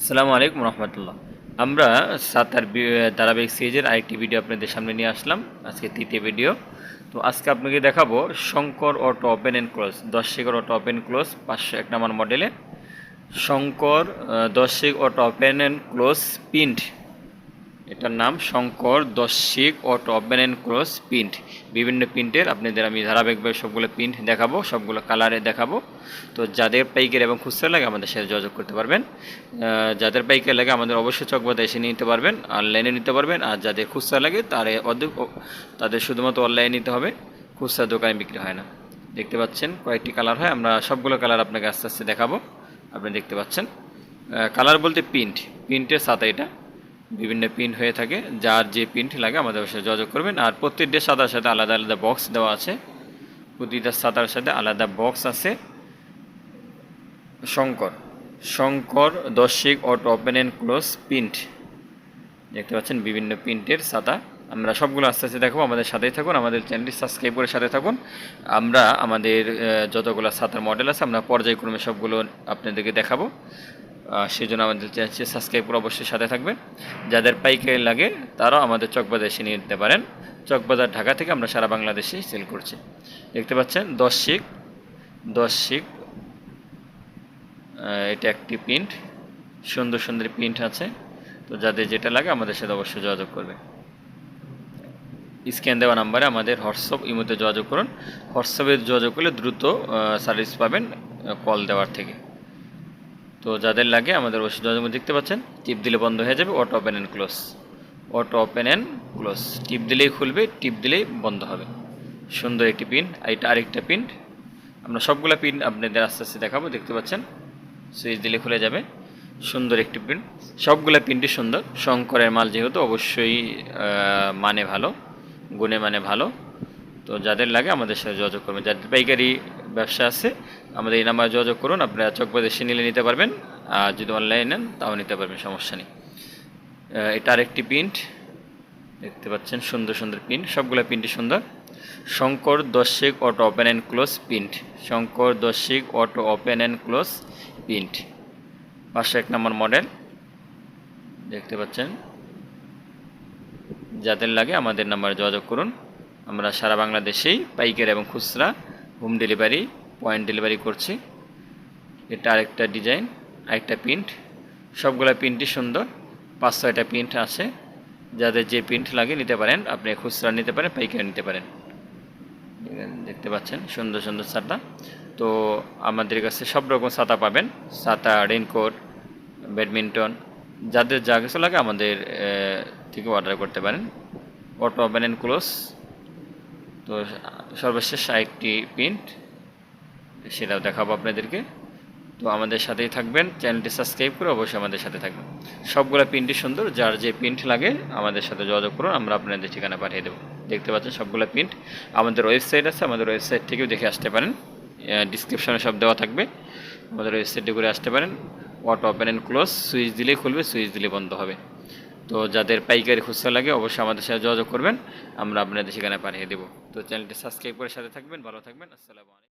আসসালামু আলাইকুম রহমতুল্লাহ। আমরা সাতার ধারাবাহিক সিরিজের আরেকটি ভিডিও আপনাদের সামনে নিয়ে আসলাম, আজকে তৃতীয় ভিডিও। তো আজকে আপনাকে দেখাবো Shankar auto open and close, দশ শেখর অটো ওপেন ক্লোজ, পাঁচশো এক নম্বর মডেলে শঙ্কর দশ Sheikh auto open and close print এটার নাম Shankar দশিক auto open and close print বিভিন্ন প্রিন্টের আপনাদের আমি ধারাবাহিকভাবে সবগুলো প্রিন্ট দেখাবো, সবগুলো কালারে দেখাবো। তো যাদের পাইকারি এবং খুচরা লাগে আমাদের সাথে যোগাযোগ করতে পারবেন। যাদের পাইকারি লাগে আমাদের অবশ্যই চকবাদে এসে নিতে পারবেন, অনলাইনে নিতে পারবেন। আর যাদের খুচরা লাগে তারে অধিক তাদের শুধুমাত্র অনলাইনে নিতে হবে, খুচরা দোকানে বিক্রি হয় না। দেখতে পাচ্ছেন কয়েকটি কালার হয়, আমরা সবগুলো কালার আপনাকে আস্তে আস্তে দেখাবো। আপনি দেখতে পাচ্ছেন। কালার বলতে প্রিন্ট প্রিন্টের সাথে এটা। বিভিন্ন প্রিন্ট হয়ে থাকে। যার যে প্রিন্ট লাগে আমাদের অবশ্যই যোগাযোগ করবেন। আর প্রত্যেকটা সাদার সাথে আলাদা আলাদা বক্স দেওয়া আছে। প্রতিটা সাদার সাথে আলাদা বক্স আছে। Shankar. Shankar দশিক auto open and close print দেখতে পাচ্ছেন বিভিন্ন প্রিন্টের ছাতা আমরা সবগুলো আস্তে আস্তে দেখাবো। আমাদের সাথেই থাকুন। আমাদের চ্যানেলটি সাবস্ক্রাইব করে সাথে থাকুন। আমরা আমাদের যতগুলো ছাতার মডেল আছে, আমরা পর্যায়ক্রমে সবগুলো আপনাদেরকে দেখাবো। আহ, সেই জন্য আমাদের চ্যানেলটি সাবস্ক্রাইব করে অবশ্যই সাথে থাকবে যাদের পাইকারি লাগে তারাও আমাদের চকবাজার এসে নিয়ে নিতে পারেন। চকবাজার ঢাকা থেকে আমরা সারা বাংলাদেশে সেল করছি। দেখতে পাচ্ছেন দশ শিক দশ শিক এটা একটি প্রিন্ট। সুন্দর সুন্দর প্রিন্ট আছে। তো যাদের যেটা লাগে আমাদের সাথে অবশ্যই যোগাযোগ করবে। স্ক্যান দেওয়া নাম্বারে আমাদের হোয়াটসঅ্যাপ ইমোতে যোগাযোগ করুন। হোয়াটসঅ্যাপে যোগাযোগ করলে দ্রুত সার্ভিস পাবেন কল দেওয়ার থেকে। তো যাদের লাগে আমাদের ওষুধ। দেখতে পাচ্ছেন। টিপ দিলে বন্ধ হয়ে যাবে, auto open and close auto open and close টিপ দিলেই খুলবে, টিপ দিলেই বন্ধ হবে। সুন্দর একটি পিন এটা আরেকটা পিন আমরা সবগুলো পিন আপনাদের আস্তে আস্তে দেখাবো, দেখতে পাচ্ছেন? সুইচ দিলে খুলে যাবে। সুন্দর একটি প্রিন্ট সবগুলো প্রিন্টই সুন্দর। শঙ্করের মাল যেহেতু অবশ্যই মানে ভালো, গুণে মানে ভালো। তো যাদের লাগে আমাদের সাথে যোগাযোগ করবেন। যাদের পাইকারি ব্যবসা আছে, আমাদের এই নাম্বারে যোগাযোগ করুন, আপনারা চকবাদ এসে নিলে নিতে পারবেন, আর যদি অনলাইনে নেন, তাও নিতে পারবেন, সমস্যা নেই। এটা আরেকটি প্রিন্ট দেখতে পাচ্ছেন, সুন্দর সুন্দর প্রিন্ট সবগুলো প্রিন্টই সুন্দর। Shankar দশিক auto open and close print Shankar দশিক auto open and close print পাঁচশো এক নম্বর মডেল দেখতে পাচ্ছেন। যাদের লাগে আমাদের নাম্বারে যোগাযোগ করুন, আমরা সারা বাংলাদেশেই পাইকারি এবং খুচরা হোম ডেলিভারি পয়েন্ট ডেলিভারি করছি। এটা আরেকটা ডিজাইন আরেকটা প্রিন্ট সবগুলো প্রিন্টই সুন্দর। পাঁচ, ছয়টা প্রিন্ট আছে। যাদের যে প্রিন্ট লাগে নিতে পারেন। আপনি খুচরা নিতে পারেন, পাইকারি নিতে পারেন। দেখতে পাচ্ছেন? সুন্দর সুন্দর ছাতা। তো আমাদের কাছে সব রকম ছাতা পাবেন। ছাতা রেনকোট ব্যাডমিন্টন যাদের যা কিছু লাগে আমাদের থেকে অর্ডার করতে পারেন। অটো ওপেন অ্যান্ড ক্লোজ তো সর্বশেষ আরেকটি প্রিন্ট সেটাও দেখাবো আপনাদেরকে। তো আমাদের সাথেই থাকবেন, চ্যানেলটি সাবস্ক্রাইব করে অবশ্যই আমাদের সাথে থাকবেন। সবগুলো প্রিন্টই সুন্দর, যার যে প্রিন্ট লাগে আমাদের সাথে যোগাযোগ করুন, আমরা আপনাদের ঠিকানা পাঠিয়ে দেবো। দেখতে পাচ্ছেন সবগুলো প্রিন্ট আমাদের ওয়েবসাইট আছে, আমাদের ওয়েবসাইট থেকেও দেখে আসতে পারেন। ডিসক্রিপশনে সব দেওয়া থাকবে। আমাদের ওয়েবসাইটে করে আসতে পারেন। Auto open and close switch দিলেই খুলবে সুইচ দিলে বন্ধ হবে। তো যাদের পাইকারি খুচরা লাগে অবশ্যই আমাদের সাথে যোগাযোগ করবেন, আমরা আপনাদের সেখানে পাঠিয়ে দেবো। তো চ্যানেলটি সাবস্ক্রাইব করে সাথে থাকবেন, ভালো থাকবেন, আসসালামু আলাইকুম।